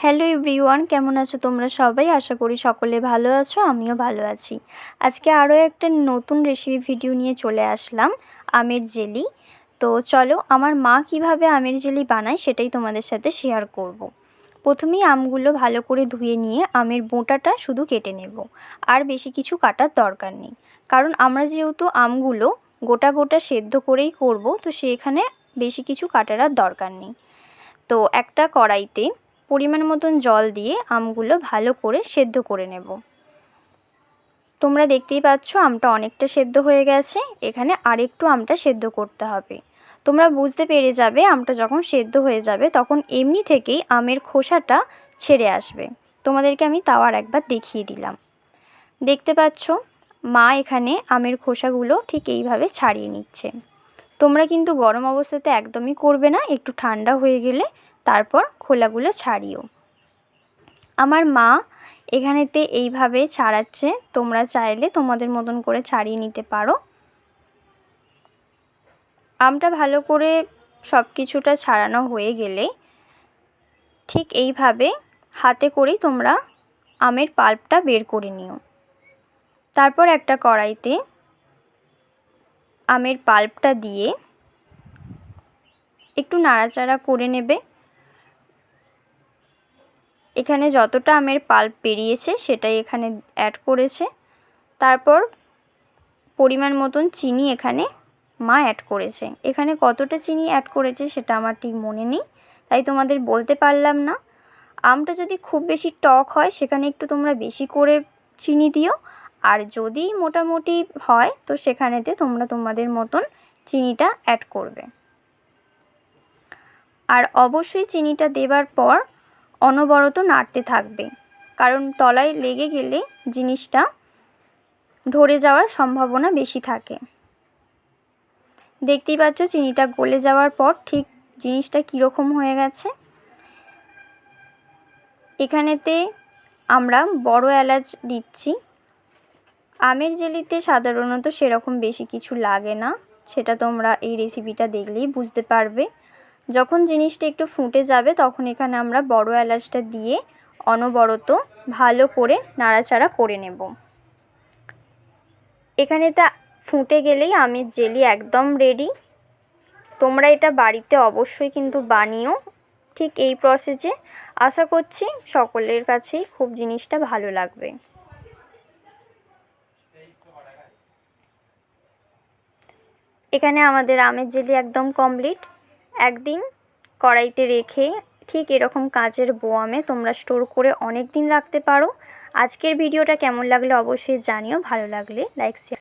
Hello everyone কেমন আছো তোমরা সবাই? আশা করি সকলে ভালো আছো, আমিও ভালো আছি। আজকে আরও একটা নতুন রেসিপি ভিডিও নিয়ে চলে আসলাম, আমের জেলি। তো চলো, আমার মা কীভাবে আমের জেলি বানায় সেটাই তোমাদের সাথে শেয়ার করব। প্রথমেই আমগুলো ভালো করে ধুয়ে নিয়ে আমের বোঁটাটা শুধু কেটে নেব। আর বেশি কিছু কাটার দরকার নেই। কারণ আমরা যেহেতু আমগুলো গোটা গোটা সেদ্ধ করেই করব, তো সেখানে বেশি কিছু কাটার আর দরকার নেই। তো একটা কড়াইতে পরিমাণ মতন জল দিয়ে আমগুলো ভালো করে সেদ্ধ করে নেব। তোমরা দেখতেই পাচ্ছ আমটা অনেকটা সেদ্ধ হয়ে গেছে। এখানে আরেকটু আমটা সেদ্ধ করতে হবে। তোমরা বুঝতে পেরে যাবে আমটা যখন সেদ্ধ হয়ে যাবে তখন এমনি থেকেই আমের খোসাটা ছেড়ে আসবে। তোমাদেরকে আমি তাওয়ার একবার দেখিয়ে দিলাম। দেখতে পাচ্ছ, মা এখানে আমের খোসাগুলো ঠিক এইভাবে ছাড়িয়ে নিচ্ছে। তোমরা কিন্তু গরম অবস্থাতে একদমই করবে না, একটু ঠান্ডা হয়ে গেলে তারপর খোলাগুলো ছাড়িও। আমার মা এখানেতে এইভাবে ছাড়াচ্ছে, তোমরা চাইলে তোমাদের মতন করে ছাড়িয়ে নিতে পারো। আমটা ভালো করে সব কিছুটা ছাড়ানো হয়ে গেলে ঠিক এইভাবে হাতে করেই তোমরা আমের পাল্পটা বের করে নিও। তারপর একটা কড়াইতে আমের পাল্পটা দিয়ে একটু নাড়াচাড়া করে নেবে। এখানে যতটা আমের পাল্প বেরিয়েছে সেটাই এখানে অ্যাড করেছে। তারপর পরিমাণ মতন চিনি এখানে মা অ্যাড করেছে। এখানে কতটা চিনি অ্যাড করেছে সেটা আমার ঠিক মনে নেই, তাই তোমাদের বলতে পারলাম না। আমটা যদি খুব বেশি টক হয় সেখানে একটু তোমরা বেশি করে চিনি দিও। আর যদি মোটামুটি হয় তো সেখানেতে তোমরা তোমাদের মতন চিনিটা অ্যাড করবে। আর অবশ্যই চিনিটা দেবার পর অনবরত নাড়তে থাকবে। কারণ তলায় লেগে গেলে জিনিসটা ধরে যাওয়ার সম্ভাবনা বেশি থাকে। দেখতেই পাচ্ছ চিনিটা গলে যাওয়ার পর ঠিক জিনিসটা কীরকম হয়ে গেছে। এখানেতে আমরা বড় এলাচ দিচ্ছি। আমের জেলিতে সাধারণত সেরকম বেশি কিছু লাগে না। সেটা তোমরা এই রেসিপিটা দেখলেই বুঝতে পারবে। যখন জিনিসটা একটু ফুটে যাবে, তখন এখানে আমরা বড় এলাচটা দিয়ে অনবরত ভালো করে নাড়াচাড়া করে নেব। এখানে তা ফুটে গেলেই আমের জেলি একদম রেডি তোমরা এটা বাড়িতে অবশ্যই কিন্তু বানিও। ঠিক এই প্রসেসে আশা করছি সকলের কাছেই খুব জিনিসটা ভালো লাগবে। এখানে আমাদের আমের জেলি একদম কমপ্লিট একদিন কড়াইতে রেখে ঠিক এরকম কাঁচের বোয়ামে তোমরা স্টোর করে অনেক দিন রাখতে পারো। আজকের ভিডিওটা কেমন লাগলে অবশ্যই জানিও, ভালো লাগলে লাইক শেয়ার